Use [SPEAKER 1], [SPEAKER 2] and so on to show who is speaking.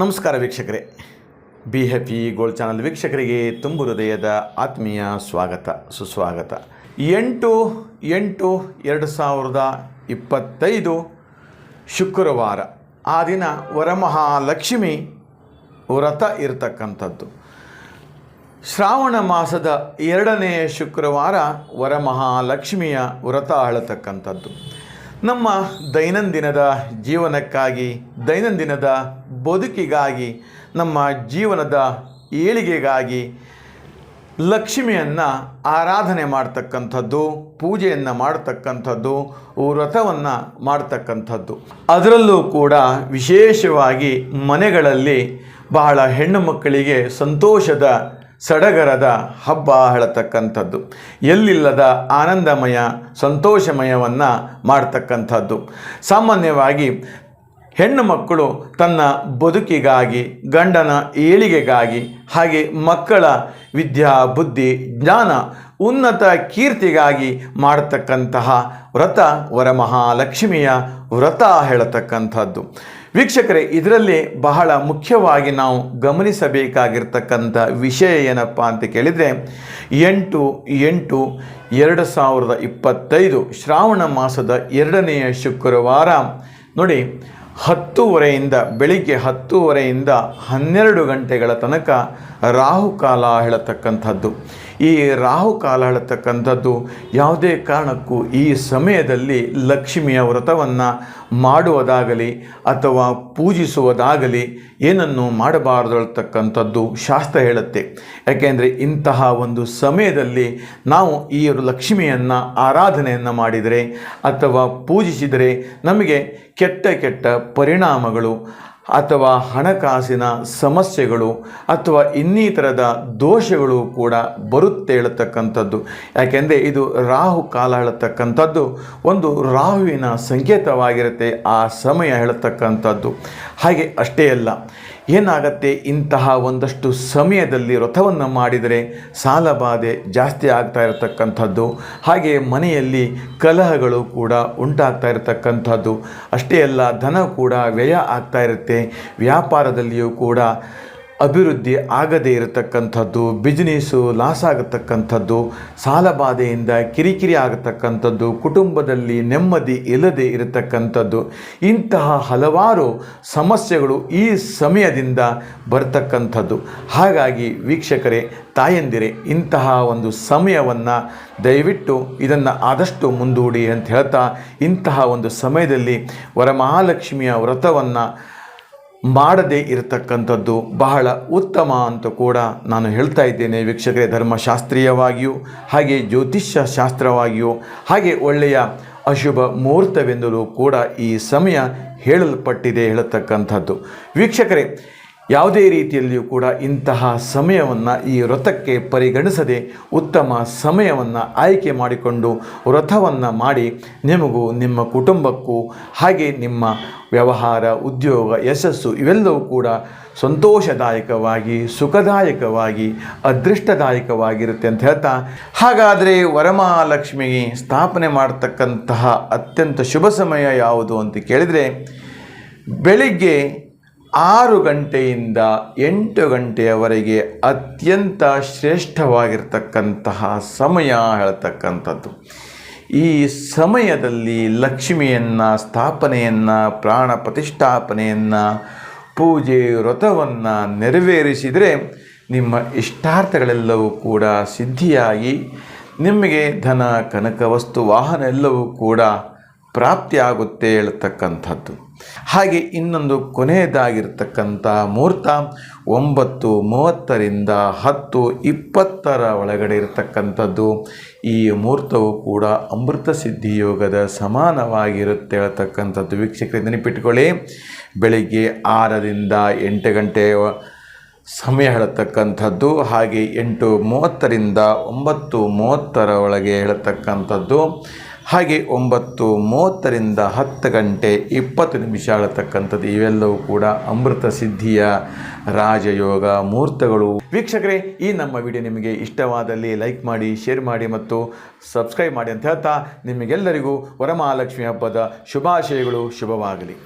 [SPEAKER 1] ನಮಸ್ಕಾರ ವೀಕ್ಷಕರೇ. Be happy gold channel ವೀಕ್ಷಕರಿಗೆ ತುಂಬು ಹೃದಯದ ಆತ್ಮೀಯ ಸ್ವಾಗತ, ಸುಸ್ವಾಗತ. ಎಂಟು ಎಂಟು, ಎರಡು ಸಾವಿರದ ಇಪ್ಪತ್ತೈದು ಶುಕ್ರವಾರ, ಆ ದಿನ ವರಮಹಾಲಕ್ಷ್ಮಿ ವ್ರತ ಇರತಕ್ಕಂಥದ್ದು. ಶ್ರಾವಣ ಮಾಸದ ಎರಡನೇ ಶುಕ್ರವಾರ ವರಮಹಾಲಕ್ಷ್ಮಿಯ ವ್ರತ ಆಳತಕ್ಕಂಥದ್ದು ನಮ್ಮ ದೈನಂದಿನದ ಜೀವನಕ್ಕಾಗಿ, ದೈನಂದಿನದ ಬದುಕಿಗಾಗಿ, ನಮ್ಮ ಜೀವನದ ಏಳಿಗೆಗಾಗಿ ಲಕ್ಷ್ಮಿಯನ್ನು ಆರಾಧನೆ ಮಾಡ್ತಕ್ಕಂಥದ್ದು, ಪೂಜೆಯನ್ನು ಮಾಡ್ತಕ್ಕಂಥದ್ದು, ವ್ರತವನ್ನು ಮಾಡ್ತಕ್ಕಂಥದ್ದು. ಅದರಲ್ಲೂ ಕೂಡ ವಿಶೇಷವಾಗಿ ಮನೆಗಳಲ್ಲಿ ಬಹಳ ಹೆಣ್ಣು ಮಕ್ಕಳಿಗೆ ಸಂತೋಷದ ಸಡಗರದ ಹಬ್ಬ ಹೇಳತಕ್ಕಂಥದ್ದು. ಎಲ್ಲಿಲ್ಲದ ಆನಂದಮಯ, ಸಂತೋಷಮಯವನ್ನು ಮಾಡ್ತಕ್ಕಂಥದ್ದು. ಸಾಮಾನ್ಯವಾಗಿ ಹೆಣ್ಣು ಮಕ್ಕಳು ತನ್ನ ಬದುಕಿಗಾಗಿ, ಗಂಡನ ಏಳಿಗೆಗಾಗಿ, ಹಾಗೆ ಮಕ್ಕಳ ವಿದ್ಯಾ, ಬುದ್ಧಿ, ಜ್ಞಾನ, ಉನ್ನತ ಕೀರ್ತಿಗಾಗಿ ಮಾಡತಕ್ಕಂತಹ ವ್ರತ ವರಮಹಾಲಕ್ಷ್ಮಿಯ ವ್ರತ ಹೇಳತಕ್ಕಂಥದ್ದು. ವೀಕ್ಷಕರೇ, ಇದರಲ್ಲಿ ಬಹಳ ಮುಖ್ಯವಾಗಿ ನಾವು ಗಮನಿಸಬೇಕಾಗಿರ್ತಕ್ಕಂಥ ವಿಷಯ ಏನಪ್ಪ ಅಂತ ಕೇಳಿದರೆ, ಎಂಟು ಎಂಟು, ಎರಡು ಸಾವಿರದ ಇಪ್ಪತ್ತೈದು ಶ್ರಾವಣ ಮಾಸದ ಎರಡನೆಯ ಶುಕ್ರವಾರ, ನೋಡಿ, ಹತ್ತೂವರೆಯಿಂದ, ಬೆಳಿಗ್ಗೆ ಹತ್ತೂವರೆಯಿಂದ ಹನ್ನೆರಡು ಗಂಟೆಗಳ ತನಕ ರಾಹುಕಾಲ ಹೇಳತಕ್ಕಂಥದ್ದು. ಈ ರಾಹುಕಾಲ ಹೇಳತಕ್ಕಂಥದ್ದು ಯಾವುದೇ ಕಾರಣಕ್ಕೂ ಈ ಸಮಯದಲ್ಲಿ ಲಕ್ಷ್ಮಿಯ ವ್ರತವನ್ನು ಮಾಡುವುದಾಗಲಿ ಅಥವಾ ಪೂಜಿಸುವುದಾಗಲಿ ಏನನ್ನು ಮಾಡಬಾರದು ಹೇಳ್ತಕ್ಕಂಥದ್ದು ಶಾಸ್ತ್ರ ಹೇಳುತ್ತೆ. ಯಾಕೆಂದರೆ ಇಂತಹ ಒಂದು ಸಮಯದಲ್ಲಿ ನಾವು ಈ ಲಕ್ಷ್ಮಿಯನ್ನು ಆರಾಧನೆಯನ್ನು ಮಾಡಿದರೆ ಅಥವಾ ಪೂಜಿಸಿದರೆ ನಮಗೆ ಕೆಟ್ಟ ಕೆಟ್ಟ ಪರಿಣಾಮಗಳು ಅಥವಾ ಹಣಕಾಸಿನ ಸಮಸ್ಯೆಗಳು ಅಥವಾ ಇನ್ನಿತರದ ದೋಷಗಳು ಕೂಡ ಬರುತ್ತೆ ಹೇಳತಕ್ಕಂಥದ್ದು. ಯಾಕೆಂದರೆ ಇದು ರಾಹು ಕಾಲ ಹೇಳತಕ್ಕಂಥದ್ದು ಒಂದು ರಾಹುವಿನ ಸಂಕೇತವಾಗಿರುತ್ತೆ ಆ ಸಮಯ ಹೇಳತಕ್ಕಂಥದ್ದು. ಹಾಗೆ ಅಷ್ಟೇ ಅಲ್ಲ ಏನಾಗತ್ತೆ? ಇಂತಹ ಒಂದಷ್ಟು ಸಮಯದಲ್ಲಿ ವ್ರತವನ್ನು ಮಾಡಿದರೆ ಸಾಲಬಾಧೆ ಜಾಸ್ತಿ ಆಗ್ತಾ ಇರತಕ್ಕಂಥದ್ದು. ಹಾಗೆ ಮನೆಯಲ್ಲಿ ಕಲಹಗಳು ಕೂಡ ಉಂಟಾಗ್ತಾ ಇರತಕ್ಕಂಥದ್ದು. ಅಷ್ಟೇ ಅಲ್ಲ, ಧನ ಕೂಡ ವ್ಯಯ ಆಗ್ತಾ ಇರುತ್ತೆ. ವ್ಯಾಪಾರದಲ್ಲಿಯೂ ಕೂಡ ಅಭಿವೃದ್ಧಿ ಆಗದೇ ಇರತಕ್ಕಂಥದ್ದು ಬಿಸ್ನೆಸ್ಸು ಲಾಸ್ ಆಗತಕ್ಕಂಥದ್ದು ಸಾಲಬಾಧೆಯಿಂದ ಕಿರಿಕಿರಿ ಆಗತಕ್ಕಂಥದ್ದು, ಕುಟುಂಬದಲ್ಲಿ ನೆಮ್ಮದಿ ಇಲ್ಲದೆ ಇರತಕ್ಕಂಥದ್ದು, ಇಂತಹ ಹಲವಾರು ಸಮಸ್ಯೆಗಳು ಈ ಸಮಯದಿಂದ ಬರ್ತಕ್ಕಂಥದ್ದು. ಹಾಗಾಗಿ ವೀಕ್ಷಕರೇ, ತಾಯಂದಿರೆ, ಇಂತಹ ಒಂದು ಸಮಯವನ್ನು ದಯವಿಟ್ಟು ಇದನ್ನು ಆದಷ್ಟು ಮುಂದೂಡಿ ಅಂತ ಹೇಳ್ತಾ ಇಂತಹ ಒಂದು ಸಮಯದಲ್ಲಿ ವರಮಹಾಲಕ್ಷ್ಮಿಯ ವ್ರತವನ್ನು ಮಾಡದೇ ಇರತಕ್ಕಂಥದ್ದು ಬಹಳ ಉತ್ತಮ ಅಂತ ಕೂಡ ನಾನು ಹೇಳ್ತಾ ಇದ್ದೇನೆ ವೀಕ್ಷಕರೇ ಧರ್ಮಶಾಸ್ತ್ರೀಯವಾಗಿಯೂ, ಹಾಗೆ ಜ್ಯೋತಿಷ್ಯ ಶಾಸ್ತ್ರವಾಗಿಯೂ, ಹಾಗೆ ಒಳ್ಳೆಯ ಅಶುಭ ಮುಹೂರ್ತವೆಂದಲೂ ಕೂಡ ಈ ಸಮಯ ಹೇಳಲ್ಪಟ್ಟಿದೆ, ಹೇಳತಕ್ಕಂಥದ್ದು. ವೀಕ್ಷಕರೇ ಯಾವುದೇ ರೀತಿಯಲ್ಲಿಯೂ ಕೂಡ ಇಂತಹ ಸಮಯವನ್ನು ಈ ವ್ರತಕ್ಕೆ ಪರಿಗಣಿಸದೆ ಉತ್ತಮ ಸಮಯವನ್ನು ಆಯ್ಕೆ ಮಾಡಿಕೊಂಡು ವ್ರತವನ್ನು ಮಾಡಿ ನಿಮಗೂ ನಿಮ್ಮ ಕುಟುಂಬಕ್ಕೂ ಹಾಗೆ ನಿಮ್ಮ ವ್ಯವಹಾರ, ಉದ್ಯೋಗ, ಯಶಸ್ಸು ಇವೆಲ್ಲವೂ ಕೂಡ ಸಂತೋಷದಾಯಕವಾಗಿ, ಸುಖದಾಯಕವಾಗಿ, ಅದೃಷ್ಟದಾಯಕವಾಗಿರುತ್ತೆ ಅಂತ ಹೇಳ್ತಾ, ಹಾಗಾದರೆ ವರಮಹಾಲಕ್ಷ್ಮಿ ಸ್ಥಾಪನೆ ಮಾಡತಕ್ಕಂತಹ ಅತ್ಯಂತ ಶುಭ ಸಮಯ ಯಾವುದು ಅಂತ ಕೇಳಿದರೆ, ಬೆಳಿಗ್ಗೆ ಆರು ಗಂಟೆಯಿಂದ ಎಂಟು ಗಂಟೆಯವರೆಗೆ ಅತ್ಯಂತ ಶ್ರೇಷ್ಠವಾಗಿರ್ತಕ್ಕಂತಹ ಸಮಯ ಹೇಳ್ತಕ್ಕಂಥದ್ದು. ಈ ಸಮಯದಲ್ಲಿ ಲಕ್ಷ್ಮಿಯನ್ನು, ಸ್ಥಾಪನೆಯನ್ನು, ಪ್ರಾಣ ಪ್ರತಿಷ್ಠಾಪನೆಯನ್ನು, ಪೂಜೆ ವ್ರತವನ್ನು ನೆರವೇರಿಸಿದರೆ ನಿಮ್ಮ ಇಷ್ಟಾರ್ಥಗಳೆಲ್ಲವೂ ಕೂಡ ಸಿದ್ಧಿಯಾಗಿ, ನಿಮಗೆ ಧನ, ಕನಕ, ವಸ್ತು, ವಾಹನ ಎಲ್ಲವೂ ಕೂಡ ಪ್ರಾಪ್ತಿಯಾಗುತ್ತೆ ಹೇಳ್ತಕ್ಕಂಥದ್ದು. ಹಾಗೆ ಇನ್ನೊಂದು ಕೊನೆಯದಾಗಿರ್ತಕ್ಕಂಥ ಮುಹೂರ್ತ ಒಂಬತ್ತು ಮೂವತ್ತರಿಂದ ಹತ್ತು ಇಪ್ಪತ್ತರ ಒಳಗಡೆ ಇರತಕ್ಕಂಥದ್ದು. ಈ ಮುಹೂರ್ತವು ಕೂಡ ಅಮೃತ ಸಿದ್ಧಿಯೋಗದ ಸಮಾನವಾಗಿರುತ್ತೆ ಹೇಳ್ತಕ್ಕಂಥದ್ದು. ವೀಕ್ಷಕರಿಗೆ ನೆನಪಿಟ್ಕೊಳ್ಳಿ, ಬೆಳಿಗ್ಗೆ ಆರರಿಂದ ಎಂಟು ಗಂಟೆ ಸಮಯ ಹೇಳತಕ್ಕಂಥದ್ದು. ಹಾಗೆ ಎಂಟು ಮೂವತ್ತರಿಂದ ಒಂಬತ್ತು ಮೂವತ್ತರ ಒಳಗೆ ಹೇಳತಕ್ಕಂಥದ್ದು. ಹಾಗೆ ಒಂಬತ್ತು ಮೂವತ್ತರಿಂದ ಹತ್ತು ಗಂಟೆ ಇಪ್ಪತ್ತು ನಿಮಿಷ ಆಳತಕ್ಕಂಥದ್ದು ಇವೆಲ್ಲವೂ ಕೂಡ ಅಮೃತ ಸಿದ್ಧಿಯ ರಾಜಯೋಗ ಮುಹೂರ್ತಗಳು. ವೀಕ್ಷಕರೇ, ಈ ನಮ್ಮ ವಿಡಿಯೋ ನಿಮಗೆ ಇಷ್ಟವಾದಲ್ಲಿ ಲೈಕ್ ಮಾಡಿ, ಶೇರ್ ಮಾಡಿ ಮತ್ತು ಸಬ್ಸ್ಕ್ರೈಬ್ ಮಾಡಿ ಅಂತ ಹೇಳ್ತಾ ನಿಮಗೆಲ್ಲರಿಗೂ ವರಮಹಾಲಕ್ಷ್ಮಿ ಹಬ್ಬದ ಶುಭಾಶಯಗಳು, ಶುಭವಾಗಲಿ.